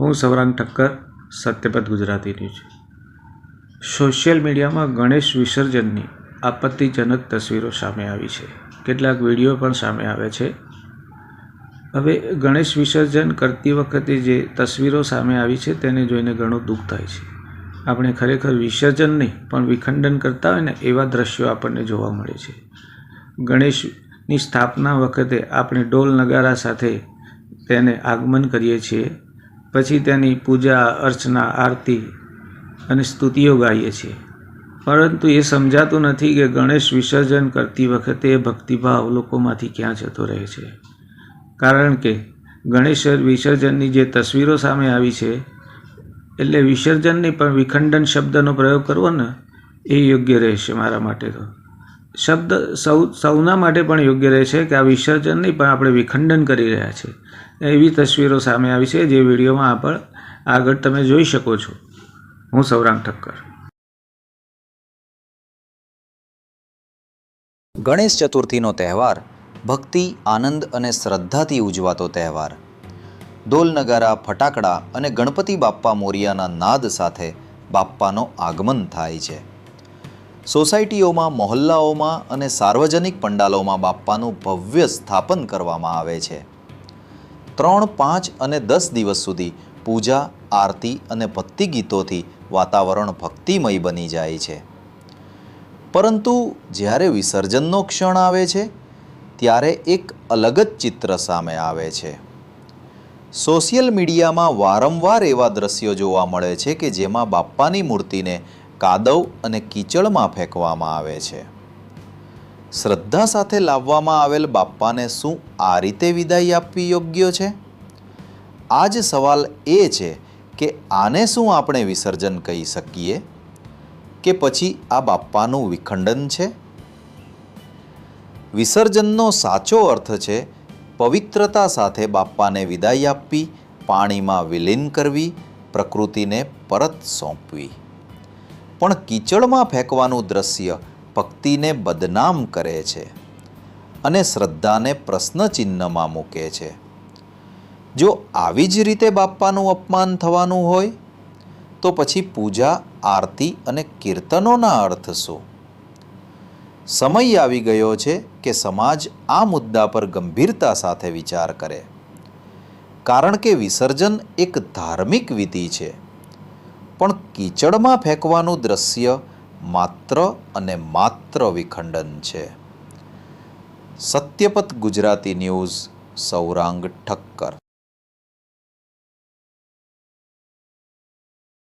હું Saurang Thakkar Satyapath Gujarati news social મીડિયામાં ગણેશ વિસર્જનની આપત્તિજનક તસવીરો સામે આવી છે. કેટલાક વીડિયો પણ સામે આવે છે. હવે ગણેશ વિસર્જન કરતી વખતે જે તસવીરો સામે આવી છે તેને જોઈને ઘણું દુઃખ થાય છે. આપણે ખરેખર વિસર્જન નહીં, પણ વિખંડન કરતા હોય ને એવા દ્રશ્યો આપણને જોવા મળે છે. ગણેશની સ્થાપના વખતે આપણે ઢોલ નગારા સાથે તેને આગમન કરીએ છીએ. પછી તેની પૂજા, અર્ચના, આરતી અને સ્તુતિઓ ગાઈએ છીએ. પરંતુ એ સમજાતું નથી કે ગણેશ વિસર્જન કરતી વખતે ભક્તિભાવ લોકોમાંથી ક્યાં જતો રહે છે. કારણ કે ગણેશ વિસર્જનની જે તસવીરો સામે આવી છે, એટલે વિસર્જનની પણ વિખંડન શબ્દનો પ્રયોગ કરવો ને, એ યોગ્ય રહેશે મારા માટે તો. શબ્દ સૌ, સૌના માટે પણ યોગ્ય રહેશે કે આ વિસર્જન નહીં, પણ આપણે વિખંડન કરી રહ્યા છે. એવી તસવીરો સામે આવી છે જે વિડીયોમાં આપણે, આગળ તમે જોઈ શકો છો. હું સૌરાંગ ઠક્કર. ગણેશ ચતુર્થીનો તહેવાર ભક્તિ, આનંદ અને શ્રદ્ધાથી ઉજવાતો તહેવાર. ઢોલ નગારા ફટાકડા અને ગણપતિ બાપ્પા મોરિયાના નાદ સાથે બાપ્પાનો આગમન થાય છે. સોસાયટીઓમાં, મહોલ્લાઓમાં અને સાર્વજનિક પંડાલોમાં બાપ્પાનું ભવ્ય સ્થાપન કરવામાં આવે છે. ત્રણ, પાંચ અને દસ દિવસ સુધી પૂજા, આરતી અને ભક્તિ ગીતોથી વાતાવરણ ભક્તિમય બની જાય છે. પરંતુ જ્યારે વિસર્જનનો ક્ષણ આવે છે, ત્યારે એક અલગ જ ચિત્ર સામે આવે છે. સોશિયલ મીડિયામાં વારંવાર એવા દ્રશ્યો જોવા મળે છે કે જેમાં બાપ્પાની મૂર્તિને કાદવ અને કીચડમાં ફેંકવામાં આવે છે. શ્રદ્ધા સાથે લાવવામાં આવેલ બાપ્પાને શું આ રીતે વિદાય આપવી યોગ્ય છે? આ જ સવાલ એ છે કે આને શું આપણે વિસર્જન કહી શકીએ? કે પછી આ બાપ્પાનું વિખંડન છે? વિસર્જનનો સાચો અર્થ છે પવિત્રતા સાથે બાપ્પાને વિદાય આપવી, પાણીમાં વિલીન કરવી, પ્રકૃતિને પરત સોંપવી. પણ કીચડમાં ફેંકવાનું દ્રશ્ય ભક્તિને બદનામ કરે છે અને શ્રદ્ધાને પ્રશ્નચિહ્નમાં મૂકે છે. જો આવી જ રીતે બાપ્પાનું અપમાન થવાનું હોય, તો પછી પૂજા, આરતી અને કીર્તનોના અર્થ શું? સમય આવી ગયો છે કે સમાજ આ મુદ્દા પર ગંભીરતા સાથે વિચાર કરે. કારણ કે વિસર્જન એક ધાર્મિક વિધિ છે. પણ કીચડમાં ફેંકવાનું દ્રશ્ય માત્ર અને માત્ર વિખંડન છે. સત્યપથ ગુજરાતી ન્યૂઝ સૌરાંગ ઠક્કર.